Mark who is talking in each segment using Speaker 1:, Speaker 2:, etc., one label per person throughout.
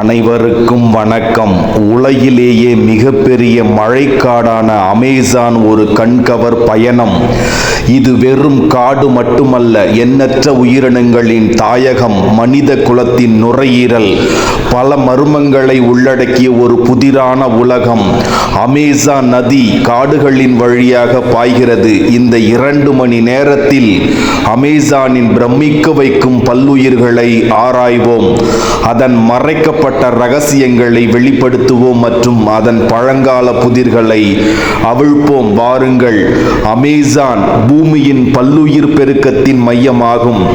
Speaker 1: அனைவருக்கும் வணக்கம். உலகிலேயே மிகப்பெரிய மழைக்காடான அமேசான் ஒரு கண்கவர் பயணம். இது வெறும் காடு மட்டுமல்ல எண்ணற்ற உயிரினங்களின் தாயகம் மனித குலத்தின் நுரையீரல் பல மர்மங்களை உள்ளடக்கிய ஒரு புதிரான உலகம். அமேசான் நதி காடுகளின் வழியாக பாய்கிறது. இந்த இரண்டு மணி நேரத்தில் அமேசானின் பிரமிக்க வைக்கும் பல்லுயிர்களை ஆராய்வோம். அதன் மறைக்கப்பட்ட ரகசியங்களை வெளிப்படுத்துவோம் மற்றும் அதன் பழங்கால புதிர்களை அவிழ்ப்போம். வாருங்கள் அமேசான் பூமியின் பல்லுயிர் பெருக்கத்தின் மையமாகும்.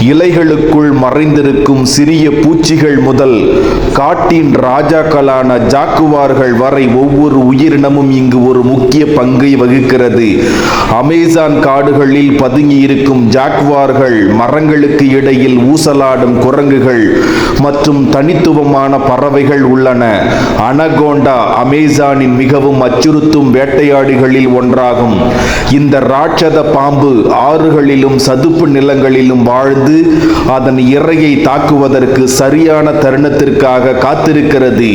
Speaker 1: இலைகளுக்குள் மறைந்திருக்கும் சிறிய பூச்சிகள் முதல் காட்டின் ராஜாக்களான ஜாக்குவார்கள் வரை ஒவ்வொரு உயிரினமும் இங்கு ஒரு முக்கிய பங்கை வகிக்கிறது. அமேசான் காடுகளில் பதுங்கியிருக்கும் ஜாக்குவார்கள் மரங்களுக்கு இடையில் ஊசலாடும் குரங்குகள் மற்றும் தனித்துவமான பறவைகள் உள்ளன. அனகோண்டா அமேசானின் மிகவும் அச்சுறுத்தும் வேட்டையாடிகளில் ஒன்றாகும். இந்த ராட்சத பாம்பு ஆறுகளிலும் சதுப்பு நிலங்களிலும் வாழ்ந்து அதன் இரையை தாக்குவதற்கு சரியான தருணத்திற்காக காத்திருக்கிறது.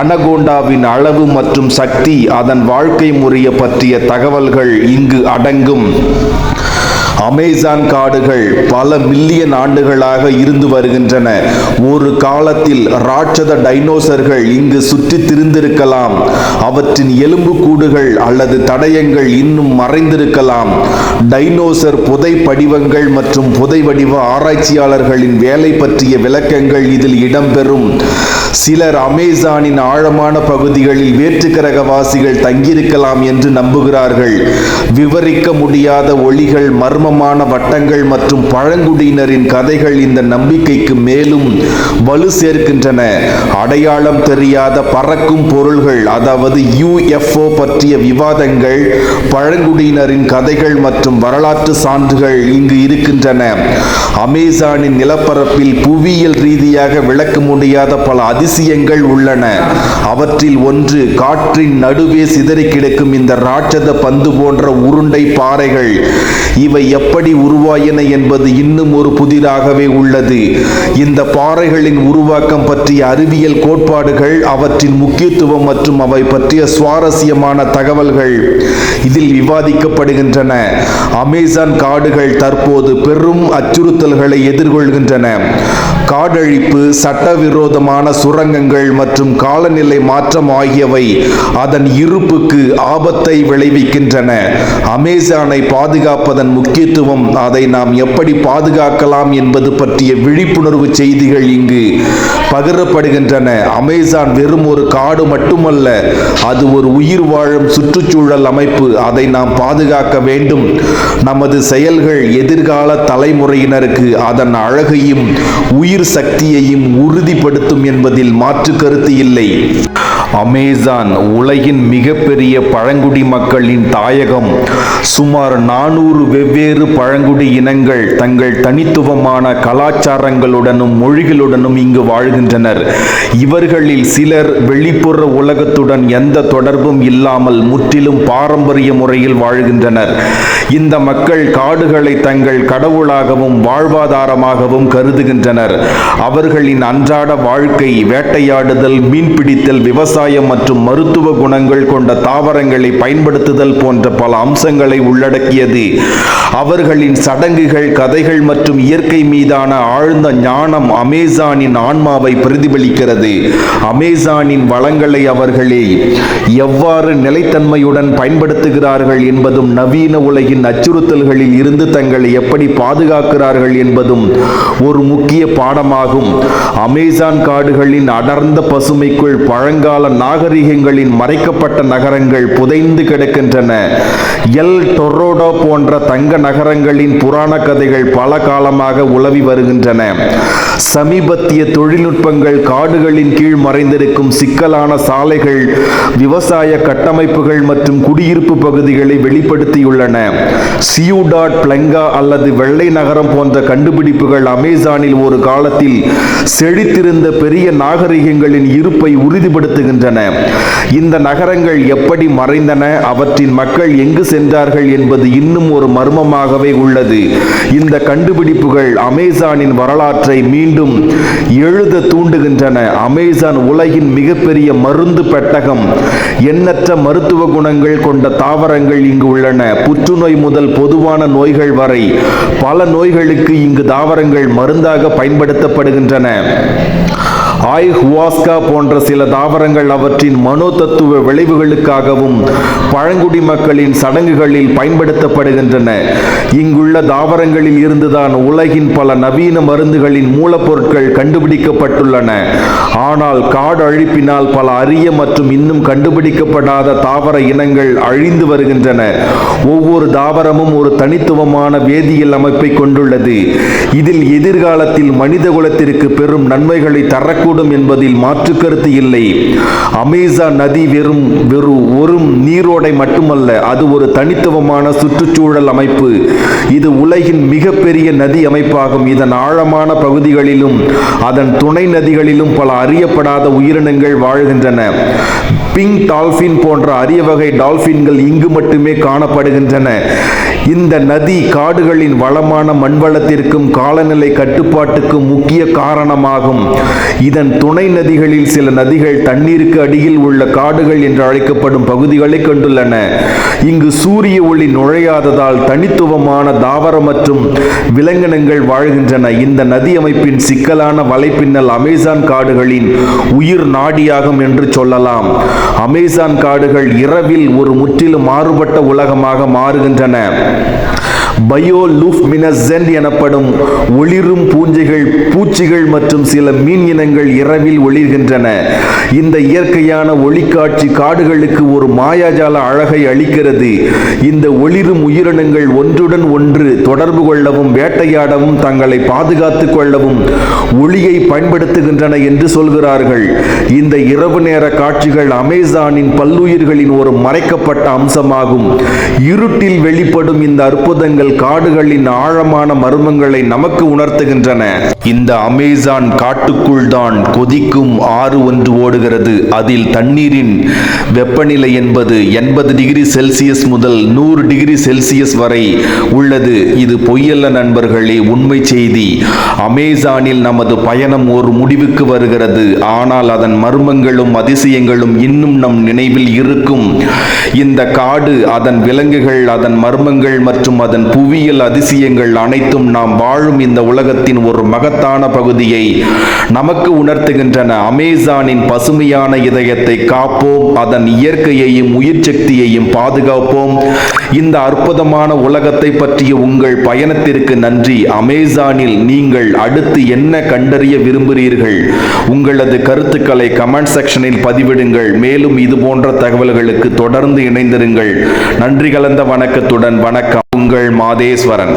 Speaker 1: அனகோண்டாவின் அளவு மற்றும் சக்தி அதன் வாழ்க்கை முறையை பற்றிய தகவல்கள் இங்கு அடங்கும். அமேசான் காடுகள் பல மில்லியன் ஆண்டுகளாக இருந்து வருகின்றன. ஒரு காலத்தில் ராட்சத டைனோசர்கள் இங்கு சுற்றி திரிந்திருக்கலாம். அவற்றின் எலும்புக்கூடுகள் அல்லது தடயங்கள் இன்னும் மறைந்திருக்கலாம். டைனோசர் புதை படிவங்கள் மற்றும் புதை வடிவ ஆராய்ச்சியாளர்களின் வேலை பற்றிய விளக்கங்கள் இதில் இடம்பெறும். சிலர் அமேசானின் ஆழமான பகுதிகளில் வேற்றுக்கிரகவாசிகள் தங்கியிருக்கலாம் என்று நம்புகிறார்கள். விவரிக்க முடியாத ஒளிகள் மர்மமான வட்டங்கள் மற்றும் பழங்குடியினரின் கதைகள் இந்த நம்பிக்கைக்கு மேலும் வலு சேர்க்கின்றன. அடையாளம் தெரியாத பறக்கும் பொருள்கள் அதாவது யுஎஃப்ஓ பற்றிய விவாதங்கள் பழங்குடியினரின் கதைகள் மற்றும் வரலாற்று சான்றுகள் இங்கு இருக்கின்றன. அமேசானின் நிலப்பரப்பில் புவியியல் ரீதியாக விளக்க முடியாத பல அதிசயங்கள் உள்ளன. அவற்றில் ஒன்று காற்றின் நடுவே சிதறி கிடக்கும் இந்த ராட்சத பந்து போன்ற உருண்டை பாறைகள். இவை எப்படி உருவாயின என்பது இன்னும் ஒரு புதிராகவே உள்ளது. இந்த பாறைகளின் உருவாக்கம் பற்றிய அறிவியல் கோட்பாடுகள் அவற்றின் முக்கியத்துவம் மற்றும் அவை பற்றிய சுவாரஸ்யமான தகவல்கள் இதில் விவாதிக்கப்படுகின்றன. அமேசான் காடுகள் தற்போது பெரும் அச்சுறுத்தல்களை எதிர்கொள்கின்றன. காடழிப்பு சட்டவிரோதமான சுரங்கங்கள் மற்றும் காலநிலை மாற்றம் ஆகியவை அதன் இருப்புக்கு ஆபத்தை விளைவிக்கின்றன. அமேசானை பாதுகாப்பதன் முக்கியத்துவம் அதை நாம் எப்படி பாதுகாக்கலாம் என்பது பற்றிய விழிப்புணர்வு செய்திகள் இங்கு பகிரப்படுகின்றன. அமேசான் வெறும் ஒரு காடு மட்டுமல்ல அது ஒரு உயிர் வாழும் சுற்றுச்சூழல் அமைப்பு. அதை நாம் பாதுகாக்க வேண்டும். நமது செயல்கள் எதிர்கால தலைமுறையினருக்கு அதன் அழகையும் உயிர் சக்தியையும் உறுதிப்படுத்தும் என்பதில் மாற்று கருத்து இல்லை. அமேசான் உலகின் மிகப்பெரிய பழங்குடி மக்களின் தாயகம். சுமார் நானூறு வெவ்வேறு பழங்குடி இனங்கள் தங்கள் தனித்துவமான கலாச்சாரங்களுடனும் மொழிகளுடனும் இங்கு வாழ்கின்றனர். இவர்களில் சிலர் வெளிப்புற உலகத்துடன் எந்த தொடர்பும் இல்லாமல் முற்றிலும் பாரம்பரிய முறையில் வாழ்கின்றனர். இந்த மக்கள் காடுகளை தங்கள் கடவுளாகவும் வாழ்வாதாரமாகவும் கருதுகின்றனர். அவர்களின் அன்றாட வாழ்க்கை வேட்டையாடுதல் மீன்பிடித்தல் விவசாயம் மற்றும் மருத்துவ குணங்கள் கொண்ட தாவரங்களை பயன்படுத்துதல் போன்ற பல அம்சங்கள் உள்ளடக்கியது. அவர்களின் சடங்குகள் கதைகள் மற்றும் இயற்கை மீதான ஆழ்ந்த ஞானம் அமேசானின் ஆன்மாவை பிரதிபலிக்கிறது. அமேசானின் வளங்களை அவர்களே எவ்வாறு நிலைத்தன்மையுடன் பயன்படுத்துகிறார்கள் என்பதும் நவீன உலகின் அச்சுறுத்தல்களில் இருந்து தங்களை எப்படி பாதுகாக்கிறார்கள் என்பதும் ஒரு முக்கிய பாடமாகும். அமேசான் காடுகளின் அடர்ந்த பசுமைக்குள் பழங்கால நாகரிகங்களின் மறைக்கப்பட்ட நகரங்கள் புதைந்து கிடக்கின்றன. எல் டொரோடோ போன்ற தங்க நகரங்களின் புராண கதைகள் பல காலமாக உலவி வருகின்றன. சமீபத்திய தொழில்நுட்பங்கள் காடுகளின் கீழ் மறைந்திருக்கும் சிக்கலான சாலைகள் விவசாய கட்டமைப்புகள் மற்றும் குடியிருப்பு பகுதிகளை வெளிப்படுத்தியுள்ளன. சியூடாட் பிளங்கா அல்லது வெள்ளை நகரம் போன்ற கண்டுபிடிப்புகள் அமேசானில் ஒரு காலத்தில் செழித்திருந்த பெரிய நாகரிகங்களின் இருப்பை உறுதிப்படுத்துகின்றன. இந்த நகரங்கள் எப்படி மறைந்தன அவற்றின் மக்கள் எங்கு சென்று செய்தார்கள் என்பது இன்னும் ஒரு மர்மமாகவே உள்ளது. இந்த கண்டுபிடிப்புகள் அமேசானின் வரலாற்றை மீண்டும் எழுத தூண்டுகின்றன. அமேசான் உலகின் மிகப்பெரிய மருந்து பெட்டகம். எண்ணற்ற மருத்துவ குணங்கள் கொண்ட தாவரங்கள் இங்கு உள்ளன. புற்றுநோய் முதல் பொதுவான நோய்கள் வரை பல நோய்களுக்கு இங்கு தாவரங்கள் மருந்தாக பயன்படுத்தப்படுகின்றன. ஆய்ஹுவாஸ்கா போன்ற சில தாவரங்கள் அவற்றின் மனோதத்துவ விளைவுகளுக்காகவும் பழங்குடி மக்களின் சடங்குகளில் பயன்படுத்தப்படுகின்றன. இங்குள்ள தாவரங்களில் இருந்துதான் உலகின் பல நவீன மருந்துகளின் மூலப்பொருட்கள் கண்டுபிடிக்கப்பட்டுள்ளன. ஆனால் காடு அழிப்பினால் பல அரிய மற்றும் இன்னும் கண்டுபிடிக்கப்படாத தாவர இனங்கள் அழிந்து வருகின்றன. ஒவ்வொரு தாவரமும் ஒரு தனித்துவமான வேதியியல் அமைப்பை கொண்டுள்ளது. இதில் எதிர்காலத்தில் மனித குலத்திற்கு பெரும் நன்மைகளை கூடும் என்பதில் மாற்று கருத்து இல்லை. அமேசான் நதி வெறும் வெறும் ஒரு நீரோடை மட்டுமல்ல அது ஒரு தனித்துவமான சுற்றுச்சூழல் அமைப்பு. இது உலகின் மிகப்பெரிய நதி அமைப்பாகும். இதன் ஆழமான பகுதிகளிலும் அதன் துணை நதிகளிலும் பல அறியப்படாத உயிரினங்கள் வாழ்கின்றன. பிங்க் டால்பின் போன்ற அரிய வகை டால்பின்கள் இங்கு மட்டுமே காணப்படுகின்றன. இந்த நதி காடுகளின் வளமான மண்வளத்திற்கும் காலநிலை கட்டுப்பாட்டுக்கும் முக்கிய காரணமாகும். இதன் துணை நதிகளில் சில நதிகள் தண்ணீருக்கு அடியில் உள்ள காடுகள் என்று அழைக்கப்படும் பகுதிகளை கொண்டுள்ளன. இங்கு சூரிய ஒளி நுழையாததால் தனித்துவமான தாவர மற்றும் விலங்கினங்கள் வாழ்கின்றன. இந்த நதி அமைப்பின் சிக்கலான வலைப்பின்னல் அமேசான் காடுகளின் உயிர் நாடியாகும் என்று சொல்லலாம். அமேசான் காடுகள் இரவில் ஒரு முற்றிலும் மாறுபட்ட உலகமாக மாறுகின்றன. né? பயோ லூஃப்மினசென்ட் எனப்படும் ஒளிரும் பூஞ்சைகள் பூச்சிகள் மற்றும் சில மீன் இனங்கள் இரவில் ஒளிர்கின்றன. இந்த இயற்கையான ஒளிக்காட்சி காடுகளுக்கு ஒரு மாயாஜால அழகை அளிக்கிறது. இந்த ஒளிரும் உயிரினங்கள் ஒன்றுடன் ஒன்று தொடர்பு கொள்ளவும் வேட்டையாடவும் தங்களை பாதுகாத்துக் கொள்ளவும் ஒளியை பயன்படுத்துகின்றன என்று சொல்கிறார்கள். இந்த இரவு நேர காட்சிகள் அமேசானின் பல்லுயிர்களின் ஒரு மறைக்கப்பட்ட அம்சமாகும். இருட்டில் வெளிப்படும் இந்த அற்புதங்கள் காடுகளின் ஆழமான மர்மங்களை நமக்கு உணர்த்துகின்றன. இந்த அமேசான் காட்டுக்குள் தான் கொதிக்கும் ஆறு ஒன்று ஓடுகிறது. அதில் தண்ணீரின் வெப்பநிலை என்பது எண்பது டிகிரி செல்சியஸ் முதல் நூறு டிகிரி செல்சியஸ் வரை உள்ளது. இது பொய்யல்ல நண்பர்களே உண்மை செய்தி. அமேசானில் நமது பயணம் ஒரு முடிவுக்கு வருகிறது. ஆனால் அதன் மர்மங்களும் அதிசயங்களும் இன்னும் நம் நினைவில் இருக்கும். இந்த காடு அதன் விலங்குகள் அதன் மர்மங்கள் மற்றும் அதன் புவியியல் அதிசயங்கள் அனைத்தும் நாம் வாழும் இந்த உலகத்தின் ஒரு மகத்தான பகுதியை நமக்கு உணர்த்துகின்றன. அமேசானின் பசுமையான இதயத்தை காப்போம். அதன் இயற்கையையும் உயிர் சக்தியையும் பாதுகாப்போம். இந்த அற்புதமான உலகத்தை பற்றிய உங்கள் பயணத்திற்கு நன்றி. அமேசானில் நீங்கள் அடுத்து என்ன கண்டறிய விரும்புகிறீர்கள்? உங்களது கருத்துக்களை கமெண்ட் செக்ஷனில் பதிவிடுங்கள். மேலும் இது போன்ற தகவல்களுக்கு தொடர்ந்து இணைந்திருங்கள். நன்றி கலந்த வணக்கத்துடன் வணக்கம். உங்கள் மாதேஸ்வரன்.